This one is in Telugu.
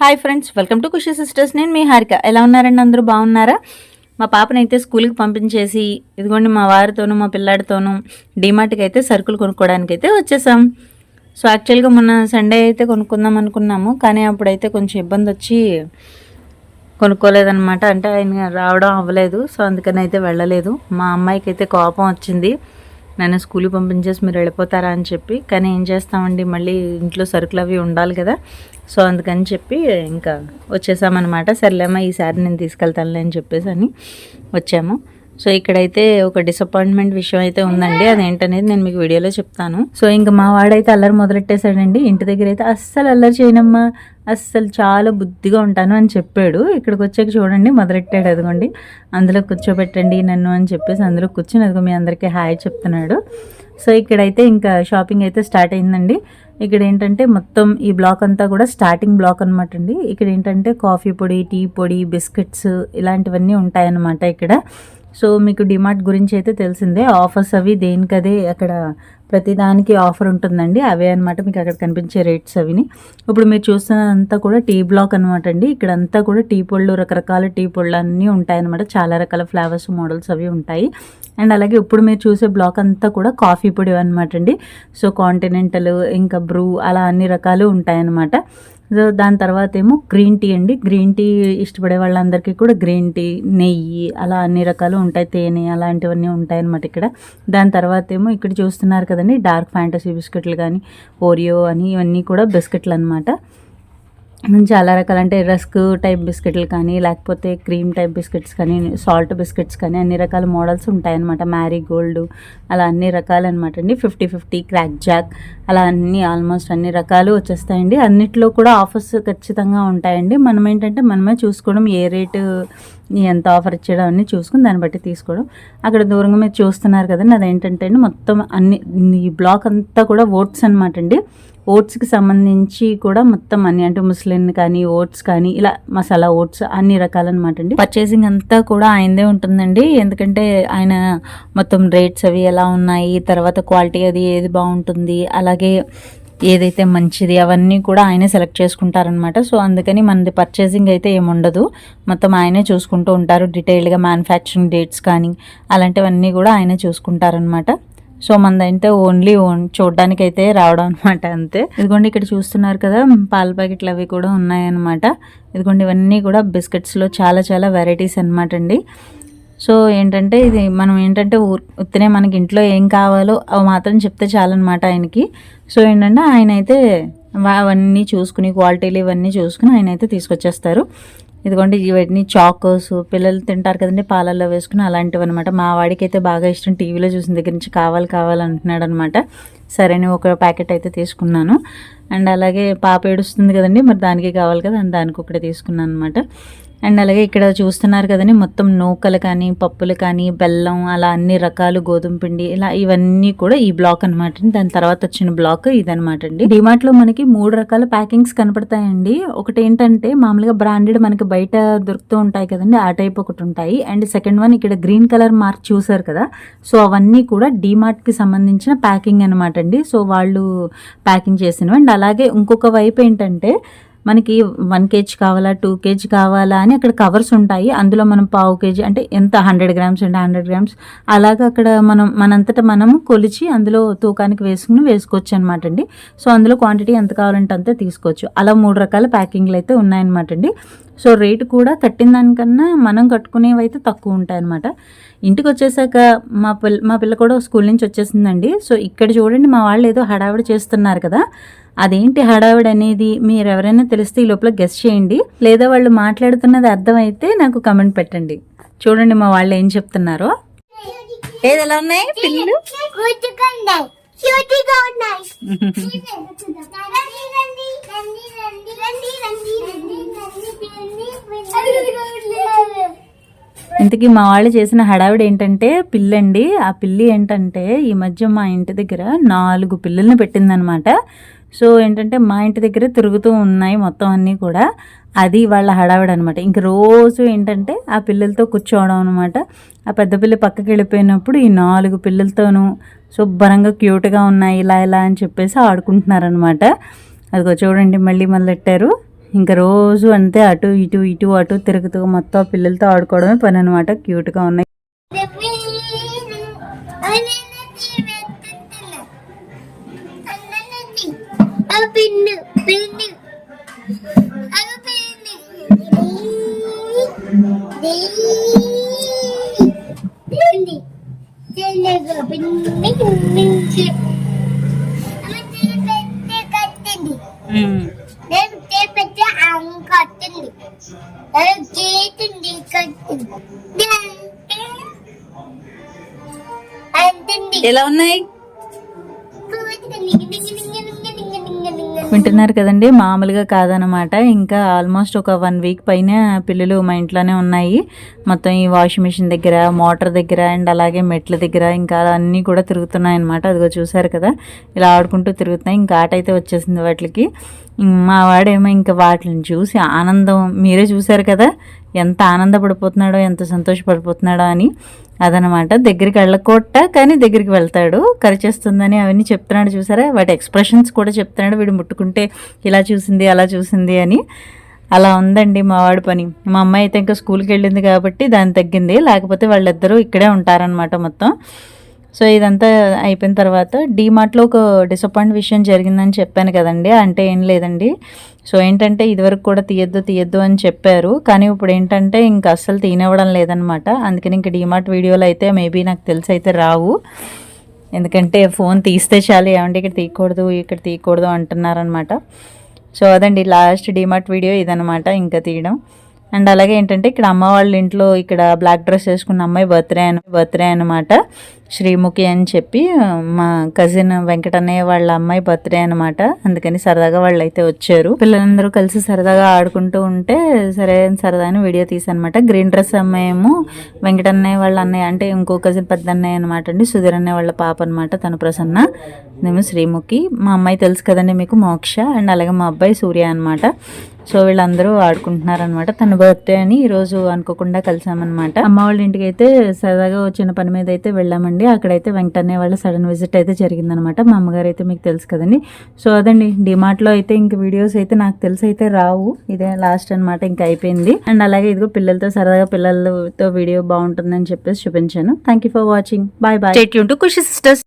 Hi friends welcome to Khushi sisters నేను మీ హారిక. ఎలా ఉన్నారండి? అందరూ బాగున్నారా? మా పాపని అయితే స్కూల్కి పంపించేసి ఇదిగోండి మా వారితోనూ మా పిల్లాడితోనూ డిమార్ట్కి అయితే సరుకులు కొనుక్కోవడానికి అయితే వచ్చేసాం సో యాక్చువల్గా మొన్న సండే అయితే కొనుక్కుందాం అనుకున్నాము. కానీ అప్పుడైతే కొంచెం ఇబ్బంది వచ్చి కొనుక్కోలేదన్నమాట. అంటే ఆయన రావడం అవ్వలేదు. సో అందుకని అయితే వెళ్ళలేదు. మా అమ్మాయికి అయితే కోపం వచ్చింది. నన్ను స్కూల్కి పంపించేసి మీరు వెళ్ళిపోతారా? అని చెప్పి. కానీ ఏం చేస్తామండి? మళ్ళీ ఇంట్లో సరుకులు అవి ఉండాలి కదా. సో అందుకని చెప్పి ఇంకా వచ్చేసామన్నమాట. సర్లేమ్మా ఈసారి నేను తీసుకెళ్తానులే అని చెప్పేసి అని వచ్చాము. సో ఇక్కడైతే ఒక డిసప్పాయింట్మెంట్ విషయం అయితే ఉందండి. అదేంటనేది నేను మీకు వీడియోలో చెప్తాను. సో ఇంకా మా వాడైతే అల్లరి మొదలెట్టేశాడండి. ఇంటి దగ్గర అయితే అస్సలు అల్లరి చేయనమ్మా. అస్సలు చాలా బుద్ధిగా ఉంటాను అని చెప్పాడు. ఇక్కడికి వచ్చాక చూడండి మొదలెట్టాడు అదిగోండి. అందులో కూర్చోబెట్టండి నన్ను అని చెప్పేసి అందులో కూర్చొని అదిగో మీ అందరికీ హాయ్ చెప్తున్నాడు. సో ఇక్కడైతే ఇంకా షాపింగ్ అయితే స్టార్ట్ అయిందండి. ఇక్కడ ఏంటంటే మొత్తం ఈ బ్లాక్ అంతా కూడా స్టార్టింగ్ బ్లాక్ అనమాట అండి. ఇక్కడ ఏంటంటే కాఫీ పొడి టీ పొడి బిస్కెట్స్ ఇలాంటివన్నీ ఉంటాయన్నమాట ఇక్కడ. సో మీకు డిమార్ట్ గురించి అయితే తెలిసిందే. ఆఫర్స్ అవి దేనికదే అక్కడ ప్రతిదానికి ఆఫర్ ఉంటుందండి. అవే అనమాట మీకు అక్కడ కనిపించే రేట్స్ అవిని. ఇప్పుడు మీరు చూస్తున్నదంతా కూడా టీ బ్లాక్ అనమాట అండి. ఇక్కడ అంతా కూడా టీ పొళ్ళు రకరకాల టీ పొళ్ళు అన్నీ ఉంటాయన్నమాట. చాలా రకాల ఫ్లేవర్స్ మోడల్స్ అవి ఉంటాయి. అండ్ అలాగే ఇప్పుడు మీరు చూసే బ్లాక్ అంతా కూడా కాఫీ పొడి అనమాట అండి. సో కాంటినెంటల్ ఇంకా బ్రూ అలా అన్ని రకాలు ఉంటాయన్నమాట. సో దాని తర్వాత ఏమో గ్రీన్ టీ అండి. గ్రీన్ టీ ఇష్టపడే వాళ్ళందరికీ కూడా గ్రీన్ టీ నెయ్యి అలా అన్ని రకాలు ఉంటాయి. తేనె అలాంటివన్నీ ఉంటాయి అనమాట ఇక్కడ. దాని తర్వాత ఏమో ఇక్కడ చూస్తున్నారు కదండి డార్క్ ఫ్యాంటసీ బిస్కెట్లు కానీ ఓరియో అని ఇవన్నీ కూడా బిస్కెట్లు అనమాట చాలా రకాల అంటే రస్క్ టైప్ బిస్కెట్లు కానీ లేకపోతే క్రీమ్ టైప్ బిస్కెట్స్ కానీ సాల్ట్ బిస్కెట్స్ కానీ అన్ని రకాల మోడల్స్ ఉంటాయన్నమాట. మ్యారీ గోల్డ్ అలా అన్ని రకాలన్నమాట అండి. ఫిఫ్టీ ఫిఫ్టీ క్రాక్ జాక్ అలా అన్ని ఆల్మోస్ట్ అన్ని రకాలు వచ్చేస్తాయండి. అన్నిట్లో కూడా ఆఫర్స్ ఖచ్చితంగా ఉంటాయండి. మనం ఏంటంటే మనమే చూసుకోవడం ఏ రేటు ఎంత ఆఫర్ ఇచ్చేయడం అన్ని చూసుకుని దాన్ని బట్టి తీసుకోవడం. అక్కడ దూరంగా మీరు చూస్తున్నారు కదండి అదేంటంటే అండి మొత్తం అన్ని ఈ బ్లాక్ అంతా కూడా ఓట్స్ అనమాట అండి. ఓట్స్కి సంబంధించి కూడా మొత్తం అన్ని అంటే ముస్లిన్ కానీ ఓట్స్ కానీ ఇలా మసాలా ఓట్స్ అన్ని రకాలన్నమాట అండి. పర్చేసింగ్ అంతా కూడా ఆయనదే ఉంటుందండి. ఎందుకంటే ఆయన మొత్తం రేట్స్ అవి ఎలా ఉన్నాయి తర్వాత క్వాలిటీ అది ఏది బాగుంటుంది అలాగే ఏదైతే మంచిది అవన్నీ కూడా ఆయనే సెలెక్ట్ చేసుకుంటారనమాట సో అందుకని మనది పర్చేసింగ్ అయితే ఏముండదు మొత్తం ఆయనే చూసుకుంటూ ఉంటారు. డీటెయిల్గా మ్యానుఫ్యాక్చరింగ్ డేట్స్ కానీ అలాంటివన్నీ కూడా ఆయనే చూసుకుంటారనమాట సో మనదైతే ఓన్లీ ఓన్ చూడడానికి అయితే రావడం అనమాట అంతే. ఇదిగోండి ఇక్కడ చూస్తున్నారు కదా పాల ప్యాకెట్లు అవి కూడా ఉన్నాయన్నమాట. ఇదిగోండి ఇవన్నీ కూడా బిస్కెట్స్లో చాలా చాలా వెరైటీస్ అనమాట అండి. సో ఏంటంటే ఇది మనం ఏంటంటే ఉత్తనే మనకి ఇంట్లో ఏం కావాలో అవి మాత్రం చెప్తే చాలన్నమాట ఆయనకి. సో ఏంటంటే ఆయన అయితే అవన్నీ చూసుకుని క్వాలిటీలు ఇవన్నీ చూసుకుని ఆయన అయితే తీసుకొచ్చేస్తారు. ఇదిగోండి ఇవన్నీ చాకోస్ పిల్లలు తింటారు కదండి పాలల్లో వేసుకుని అలాంటివి అనమాట మా వాడికి అయితే బాగా ఇష్టం టీవీలో చూసిన దగ్గర నుంచి కావాలి కావాలంటున్నాడు అనమాట సరే ఒక ప్యాకెట్ అయితే తీసుకున్నాను. అండ్ అలాగే పాప ఏడుస్తుంది కదండి మరి దానికి కావాలి కదా దానికి ఒకటి తీసుకున్నాను అనమాట అండ్ అలాగే ఇక్కడ చూస్తున్నారు కదండి మొత్తం నూకలు కానీ పప్పులు కానీ బెల్లం అలా అన్ని రకాలు గోధుమ పిండి ఇలా ఇవన్నీ కూడా ఈ బ్లాక్ అనమాట దాని తర్వాత వచ్చిన బ్లాక్ ఇదనమాట అండి. డిమార్ట్లో మనకి మూడు రకాల ప్యాకింగ్స్ కనపడతాయండి. ఒకటి ఏంటంటే మామూలుగా బ్రాండెడ్ మనకి బయట దొరుకుతూ ఉంటాయి కదండి ఆ టైప్ ఒకటి ఉంటాయి. అండ్ సెకండ్ వన్ ఇక్కడ గ్రీన్ కలర్ మార్క్ చూసారు కదా సో అవన్నీ కూడా డిమార్ట్కి సంబంధించిన ప్యాకింగ్ అనమాట అండి. సో వాళ్ళు ప్యాకింగ్ చేసినవి. అండ్ అలాగే ఇంకొక వైపు ఏంటంటే మనకి వన్ కేజీ కావాలా టూ కేజీ కావాలా అని అక్కడ కవర్స్ ఉంటాయి. అందులో మనం పావు కేజీ అంటే ఎంత? హండ్రెడ్ గ్రామ్స్ అంటే హండ్రెడ్ గ్రామ్స్ అలాగా అక్కడ మనం మనంతటా మనం కొలిచి అందులో తూకానికి వేసుకుని వేసుకోవచ్చు అనమాట అండి. సో అందులో క్వాంటిటీ ఎంత కావాలంటే అంతే తీసుకోవచ్చు. అలా మూడు రకాల ప్యాకింగ్లు అయితే ఉన్నాయన్నమాట అండి. సో రేటు కూడా కట్టిన దానికన్నా మనం కట్టుకునేవి అయితే తక్కువ ఉంటాయి అనమాట ఇంటికి వచ్చేసాక మా పిల్ల మా పిల్ల కూడా స్కూల్ నుంచి వచ్చేసిందండి. సో ఇక్కడ చూడండి మా వాళ్ళు ఏదో హడావిడి చేస్తున్నారు కదా. అదేంటి హడావిడి అనేది మీరు ఎవరైనా తెలిస్తే ఈ లోపల గెస్ట్ చేయండి. లేదా వాళ్ళు మాట్లాడుతున్నది అర్థమైతే నాకు కమెంట్ పెట్టండి. చూడండి మా వాళ్ళు ఏం చెప్తున్నారో. ఏది ఎలా ఉన్నాయి పిల్లలు? ఇంతకీ మా వాళ్ళు చేసిన హడావిడి ఏంటంటే పిల్లండి ఆ పిల్లి ఏంటంటే ఈ మధ్య మా ఇంటి దగ్గర నాలుగు పిల్లల్ని పెట్టిందనమాట. సో ఏంటంటే మా ఇంటి దగ్గర తిరుగుతూ ఉన్నాయి మొత్తం అన్నీ కూడా. అది వాళ్ళ హడావిడ అనమాట ఇంక రోజు ఏంటంటే ఆ పిల్లలతో కూర్చోవడం అనమాట ఆ పెద్ద పిల్ల పక్కకి వెళ్ళిపోయినప్పుడు ఈ నాలుగు పిల్లలతోనూ శుభ్రంగా క్యూట్గా ఉన్నాయి ఇలా ఇలా అని చెప్పేసి ఆడుకుంటున్నారనమాట అదిగో చూడండి మళ్ళీ మొదలెట్టారు. ఇంకా రోజు అంతే అటు ఇటు ఇటు అటు తిరుగుతూ మొత్తం పిల్లలతో ఆడుకోవడమే పని అనమాట క్యూట్గా ఉన్నాయి. పిన్ను. పిన్ను అది పిన్ను పిన్ను కట్టింది. నేను చేపెట్టి ఆమె కట్టింది. నేను చేతింది కట్టింది. ఎలా ఉన్నాయి? వింటున్నారు కదండి మామూలుగా కాదనమాట. ఇంకా ఆల్మోస్ట్ ఒక వన్ వీక్ పైన పిల్లలు మా ఇంట్లోనే ఉన్నాయి. మొత్తం ఈ వాషింగ్ మిషన్ దగ్గర మోటార్ దగ్గర అండ్ అలాగే మెట్ల దగ్గర ఇంకా అన్నీ కూడా తిరుగుతున్నాయి అనమాట అదిగో చూసారు కదా ఇలా ఆడుకుంటూ తిరుగుతున్నాయి. ఇంకా ఆట అయితే వచ్చేసింది వాటికి. మా వాడేమో ఇంకా వాటిని చూసి ఆనందం మీరే చూసారు కదా ఎంత ఆనందపడిపోతున్నాడో ఎంత సంతోషపడిపోతున్నాడో అని అదనమాట. దగ్గరికి వెళ్ళకొట్ట కానీ దగ్గరికి వెళ్తాడు. కరిచేస్తుందని అవన్నీ చెప్తున్నాడు చూసారా? వాటి ఎక్స్ప్రెషన్స్ కూడా చెప్తున్నాడు. వీడు ముట్టుకుంటే ఇలా చూసింది అలా చూసింది అని. అలా ఉందండి మా వాడి పని. మా అమ్మాయి అయితే ఇంకా స్కూల్కి వెళ్ళింది కాబట్టి దాని తగ్గింది. లేకపోతే వాళ్ళిద్దరూ ఇక్కడే ఉంటారనమాట మొత్తం. సో ఇదంతా అయిపోయిన తర్వాత డీమార్ట్లో ఒక డిసప్పాయింట్ విషయం జరిగిందని చెప్పాను కదండి. అంటే ఏం లేదండి. సో ఏంటంటే ఇదివరకు కూడా తీయద్దు తీయద్దు అని చెప్పారు. కానీ ఇప్పుడు ఏంటంటే ఇంకా అస్సలు తీనివ్వడం లేదనమాట అందుకని ఇంకా డీమార్ట్ వీడియోలు అయితే మేబీ నాకు తెలిసి అయితే రావు. ఎందుకంటే ఫోన్ తీస్తే చాలు ఏమంటే ఇక్కడ తీయకూడదు ఇక్కడ తీయకూడదు అంటున్నారనమాట సో అదండి లాస్ట్ డీమార్ట్ వీడియో ఇదనమాట ఇంకా తీయడం. అండ్ అలాగే ఏంటంటే ఇక్కడ అమ్మ వాళ్ళ ఇంట్లో ఇక్కడ బ్లాక్ డ్రెస్ వేసుకున్న అమ్మాయి బర్త్డే అని బర్త్డే అనమాట శ్రీముఖి అని చెప్పి మా కజిన్ వెంకటన్నయ్య వాళ్ళ అమ్మాయి బర్త్డే అనమాట అందుకని సరదాగా వాళ్ళు అయితే వచ్చారు. పిల్లలందరూ కలిసి సరదాగా ఆడుకుంటూ ఉంటే సరే సరదా అని వీడియో తీసానమాట గ్రీన్ డ్రెస్ అమ్మాయి ఏమో వెంకటన్నయ్య వాళ్ళ అన్నయ్య అంటే ఇంకో కజిన్ పెద్ద అన్నయ్య అనమాట అండి. సుధీర్ అన్నయ్య వాళ్ళ పాప అనమాట తన ప్రసన్న. మేము శ్రీముఖి. మా అమ్మాయి తెలుసు కదండి మీకు మోక్ష. అండ్ అలాగే మా అబ్బాయి సూర్య అనమాట సో వీళ్ళందరూ ఆడుకుంటున్నారనమాట తన బర్త్డే అని ఈరోజు అనుకోకుండా కలిసామన్నమాట. అమ్మ వాళ్ళ ఇంటికి అయితే సరదాగా వచ్చిన పని మీద అయితే వెళ్ళామండి. అక్కడైతే వెంకటనే వాళ్ళ సడన్ విజిట్ అయితే జరిగిందనమాట మా అమ్మగారు అయితే మీకు తెలుసు కదండి. సో అదండి డిమార్ట్లో అయితే ఇంక వీడియోస్ అయితే నాకు తెలిసి అయితే రావు. ఇదే లాస్ట్ అనమాట ఇంకా అయిపోయింది. అండ్ అలాగే ఇదిగో పిల్లలతో సరదాగా పిల్లలతో వీడియో బాగుంటుందని చెప్పేసి చూపించాను. Thank you for watching bye bye Stay tuned.